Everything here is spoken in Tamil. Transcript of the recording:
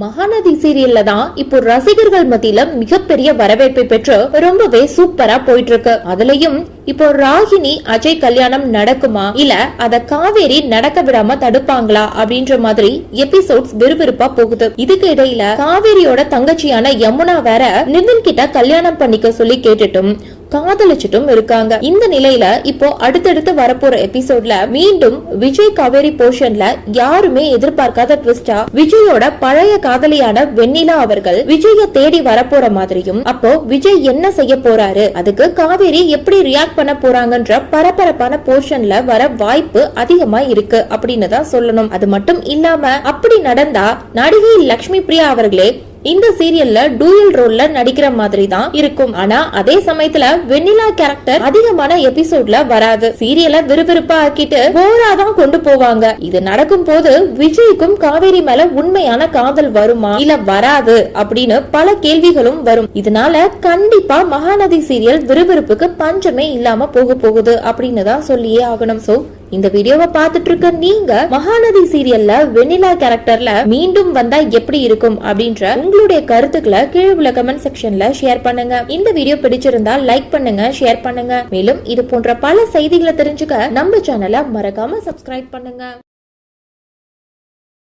மகாநதி சீரியல்ல தான் இப்போ ரசிகர்கள் மத்தியில மிகப்பெரிய வரவேற்பை பெற்று ரொம்பவே சூப்பரா போயிட்டு இருக்கு அதுலயும் இப்போ ராகினி அஜய் கல்யாணம் நடக்குமா? இல்ல அத காவேரி நடக்க விடாம தடுப்பாங்களா? அப்படின்ற மாதிரி எபிசோட்ஸ் விறுவிறுப்பா போகுது. இதுக்கு இடையில காவேரியோட தங்கச்சியான யமுனா வேற நிதின் கிட்ட கல்யாணம் பண்ணிக்க சொல்லி கேட்டுட்டும். காதலிச்சிட்டும் இருக்காங்க. இந்த நிலையில இப்போ அடுத்தடுத்து வரப்போற எபிசோட்ல மீண்டும் விஜய் காவேரி போர்ஷன்ல யாருமே எதிர்பார்க்காத ட்விஸ்டா விஜயோட பழைய காதலியான வெண்ணிலா அவர்கள் விஜய தேடி வரப்போற மாதிரியும் அப்போ விஜய் என்ன செய்ய போறாரு? அதுக்கு காவேரி எப்படி ரியாக்ட் பண்ண போறாங்கன்ற பரபரப்பான போர்ஷன்ல வர வாய்ப்பு அதிகமா இருக்கு அப்படின்னு தான் சொல்லணும். அது மட்டும் இல்லாம அப்படி நடந்தா நடிகை லக்ஷ்மி பிரியா அவர்களே இந்த சீரியல்ல டூயல் ரோல்ல நடிக்கிற மாதிரி தான் இருக்கும். ஆனா அதே சமயத்துல வெண்ணிலா கேரக்டர் அதிகமான எபிசோட்ல வராது. சீரியலை விறுவிறுப்பா ஆக்கிட்டு போரா தான் கொண்டு போவாங்க. இது நடக்கும் போது விஜய்க்கும் காவேரி மேல உண்மையான காதல் வருமா? இல்ல வராது அப்படின்னு பல கேள்விகளும் வரும். இதனால கண்டிப்பா மகாநதி சீரியல் விறுவிறுப்புக்கு பஞ்சமே இல்லாம போக போகுது அப்படின்னு தான் சொல்லியே ஆகணும். சோ இந்த வீடியோவை பார்த்துட்டு இருக்க நீங்க மகாநதி சீரியல்ல வெண்ணிலா கேரக்டர்ல மீண்டும் வந்தா எப்படி இருக்கும் அப்படின்ற உங்களுடைய கருத்துக்களை கீழே உள்ள கமெண்ட் செக்ஷன்ல ஷேர் பண்ணுங்க. இந்த வீடியோ பிடிச்சிருந்தா லைக் பண்ணுங்க ஷேர் பண்ணுங்க. மேலும் இது போன்ற பல செய்திகளை தெரிஞ்சுக்க நம்ம சேனலை மறக்காம சப்ஸ்கிரைப் பண்ணுங்க.